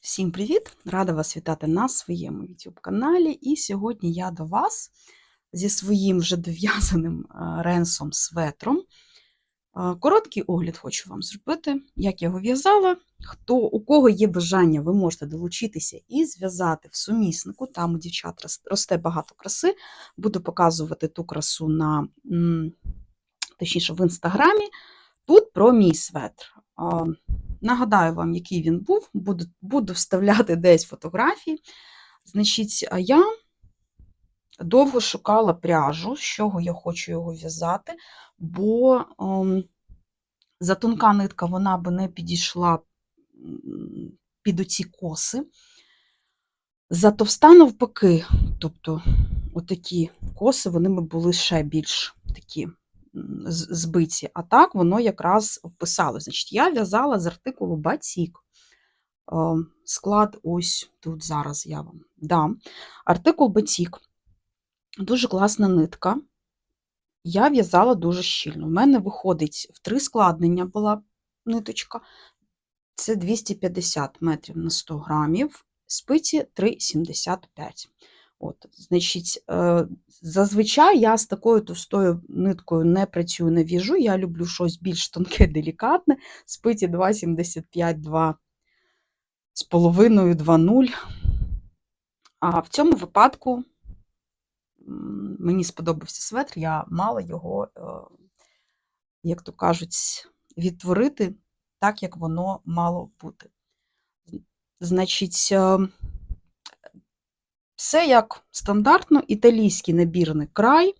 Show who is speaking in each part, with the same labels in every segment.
Speaker 1: Всім привіт! Рада вас вітати на своєму YouTube каналі. І сьогодні я до вас зі своїм вже дов'язаним е, ренсом светром. Е, Короткий огляд хочу вам зробити, як я його в'язала. Хто, у кого є бажання, ви можете долучитися і зв'язати в суміснику. Там у дівчат росте багато краси. Буду показувати ту красу на точніше в інстаграмі. Тут про мій светр. Нагадаю вам, який він був, буду, буду вставляти десь фотографії. Значить, я довго шукала пряжу, з чого я хочу його в'язати, бо ем, затонка нитка вона би не підійшла під оці коси. Затовста навпаки, тобто отакі коси, вони би були ще більш такі збиті. А так воно якраз вписалось. Значить, я в'язала з артикулу Батік. Е, Склад ось тут зараз я вам дам. Артикул Батік. Дуже класна нитка. Я в'язала дуже щільно. У мене виходить в три складнення була ниточка. Це 250 метрів на 100 грамів, спиці 3,75. От, значить, е, зазвичай я з такою товстою ниткою не працюю, не в'яжу. Я люблю щось більш тонке, делікатне. Спиці 2,75, 2 з половиною 2,0. А в цьому випадку мені сподобався светр, я мала його, е, як то кажуть, відтворити так, як воно мало бути. Значить, е, все як стандартно, італійський набірний край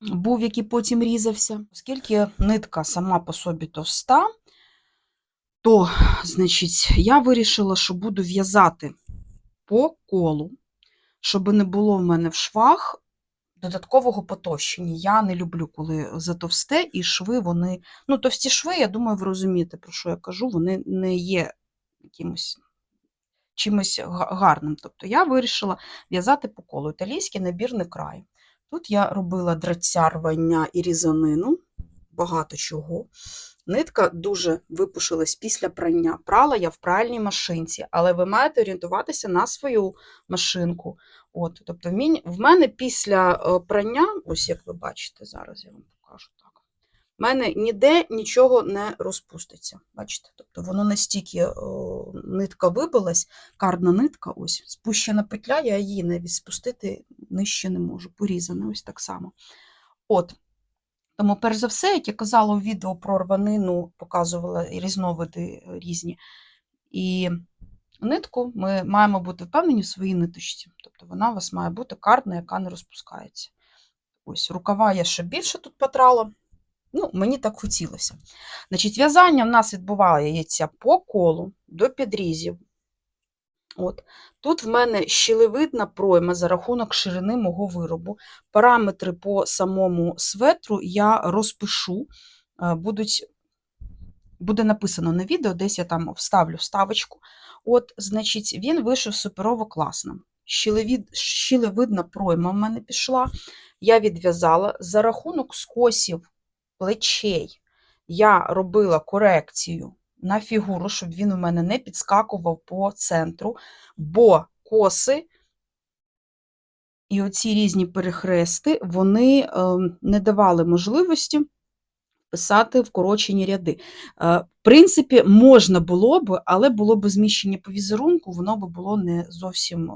Speaker 1: був, який потім різався. Оскільки нитка сама по собі товста, то, значить, я вирішила, що буду в'язати по колу, щоб не було в мене в швах додаткового потовщення. Я не люблю, коли затовсте, і шви вони. Ну, товсті шви, я думаю, ви розумієте, про що я кажу, вони не є якимось чимось гарним. Тобто я вирішила в'язати по колу італійський набірний край. Тут я робила драця рвання і різанину, багато чого. Нитка дуже випушилась після прання. Прала я в пральній машинці, але ви маєте орієнтуватися на свою машинку. От, тобто в мене після е, прання, ось як ви бачите, зараз я вам. В мене ніде нічого не розпуститься. Бачите? Тобто воно настільки е, нитка вибилась, карна нитка, ось спущена петля, я її навіть спустити нижче не можу. Порізана, ось так само. От. Тому, перш за все, як я казала у відео про рванину, показувала різновиди е, різні. І нитку ми маємо бути впевнені в своїй ниточці. Тобто вона у вас має бути карна, яка не розпускається. Ось рукава я ще більше тут потрала. Ну, мені так хотілося. Значить, в'язання в нас відбувається по колу до підрізів. От. Тут в мене щілевидна пройма за рахунок ширини мого виробу. Параметри по самому светру я розпишу. е, Будуть, буде написано на відео, десь я там вставлю вставочку. От, значить, він вийшов суперово класно. Щілевід, щілевидна пройма в мене пішла. Я відв'язала за рахунок скосів плечей. Я робила корекцію на фігуру, щоб він у мене не підскакував по центру, бо коси і оці різні перехрести, вони ем, не давали можливості писати вкорочені ряди. Е, В принципі, можна було б, але було б зміщення по візерунку, воно б було не зовсім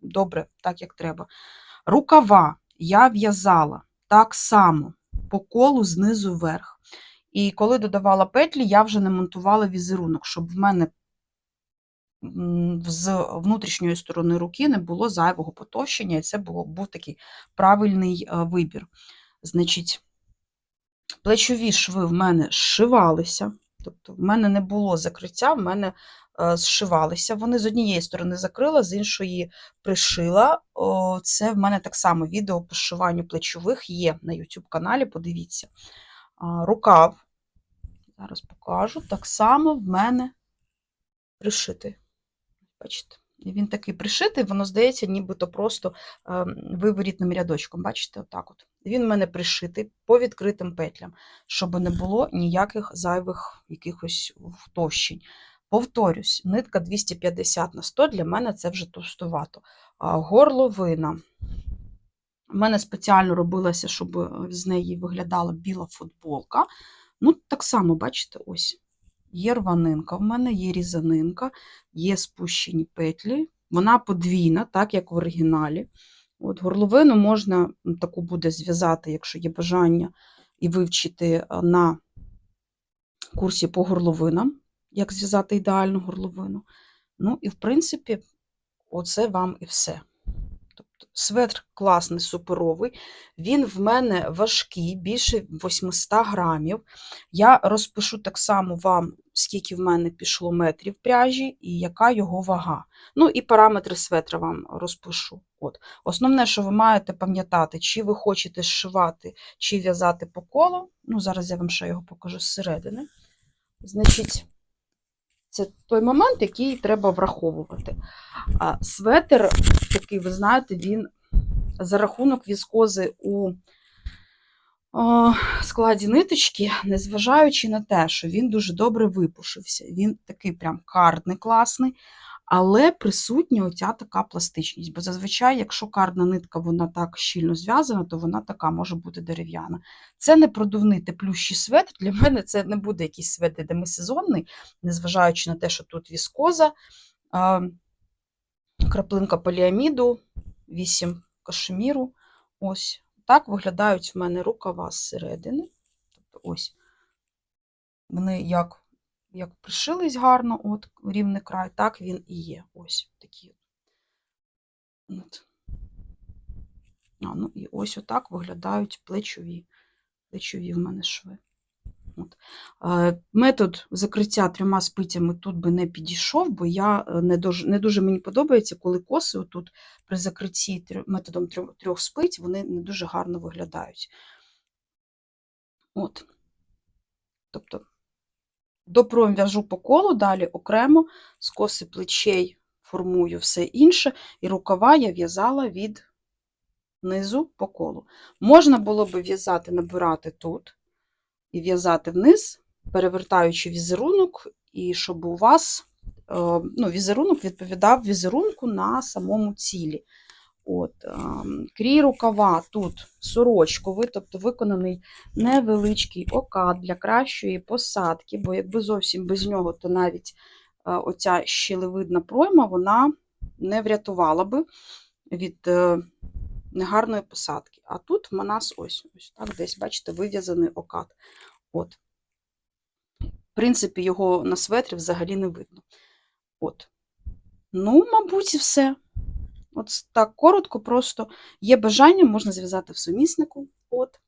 Speaker 1: добре, так як треба. Рукава я в'язала так само по колу знизу вверх. І коли додавала петлі, я вже не монтувала візерунок, щоб в мене з внутрішньої сторони руки не було зайвого потовщення, і це було, був такий правильний е, вибір. Значить, плечові шви в мене зшивалися, тобто в мене не було закриття, в мене зшивалися. Вони з однієї сторони закрила, з іншої пришила. Це в мене так само відео по зшиванню плечових є на YouTube каналі, подивіться. Рукав, зараз покажу, так само в мене пришитий. Бачите? Він такий пришитий, воно здається, нібито просто е, виворітним рядочком. Бачите, отак от. Він в мене пришитий по відкритим петлям, щоб не було ніяких зайвих якихось втовщень. Повторюсь, нитка 250 на 100 для мене це вже товстувато. Горловина. У мене спеціально робилася, щоб е, з неї виглядала біла футболка. Ну, так само, бачите, ось. Є рванинка в мене, є різанинка, є спущені петлі. Вона подвійна, так як в оригіналі. От Горловину можна таку буде зв'язати, якщо є бажання, і вивчити на курсі по горловинам, як зв'язати ідеальну горловину. Ну, і в принципі, оце вам і все. Тобто светр класний, суперовий. Він в мене важкий, більше 800 грамів. Я розпишу так само вам, скільки в мене пішло метрів пряжі і яка його вага. Ну і параметри светра вам розпишу. От. Основне, що ви маєте пам'ятати, чи ви хочете зшивати, чи в'язати по колу. Ну, зараз я вам ще його покажу зсередини. Значить, це той момент, який треба враховувати. А светр такий, ви знаєте, він за рахунок віскози у складі ниточки, незважаючи на те, що він дуже добре випушився. Він такий прям кардний, класний, але присутня оця така пластичність. Бо зазвичай, якщо кардна нитка вона так щільно зв'язана, то вона така може бути дерев'яна. Це не продувний теплющий светр. Для мене це не буде якийсь светр демисезонний, незважаючи на те, що тут віскоза, краплинка поліаміду, 8 кашеміру. Ось так виглядають в мене рукава зсередини. Тобто ось вони як, як пришились гарно, от рівний край, так він і є. Ось такі. От. А, ну і ось отак виглядають плечові, плечові в мене шви. От. Е, Метод закриття трьома спицями тут би не підійшов, бо я е, не дуже, не дуже мені подобається, коли коси отут при закритті методом трьох, трьох спиць вони не дуже гарно виглядають. От. Тобто допром в'яжу по колу, далі окремо, скоси плечей формую все інше, і рукава я в'язала від низу по колу. Можна було би в'язати, набирати тут і в'язати вниз, перевертаючи візерунок, і щоб у вас е, ну, візерунок відповідав візерунку на самому цілі. От, ем, крій рукава тут сорочковий, тобто виконаний невеличкий окат для кращої посадки, бо якби зовсім без нього, то навіть е, оця щелевидна пройма вона не врятувала би від е, негарної посадки. А тут в нас ось, ось так десь, бачите, вив'язаний окат. От. В принципі, його на светрі взагалі не видно. От. Ну, мабуть, і все. От так коротко, просто є бажання, можна зв'язати в суміснику. От.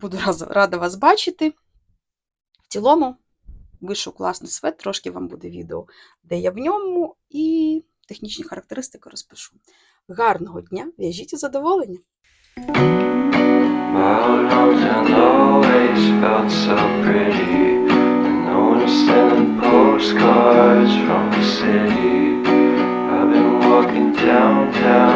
Speaker 1: Буду рада вас бачити. В цілому, вийшов класний свет, трошки вам буде відео, де я в ньому, і технічні характеристики розпишу. Гарного дня, в'яжіть із задоволення!
Speaker 2: tell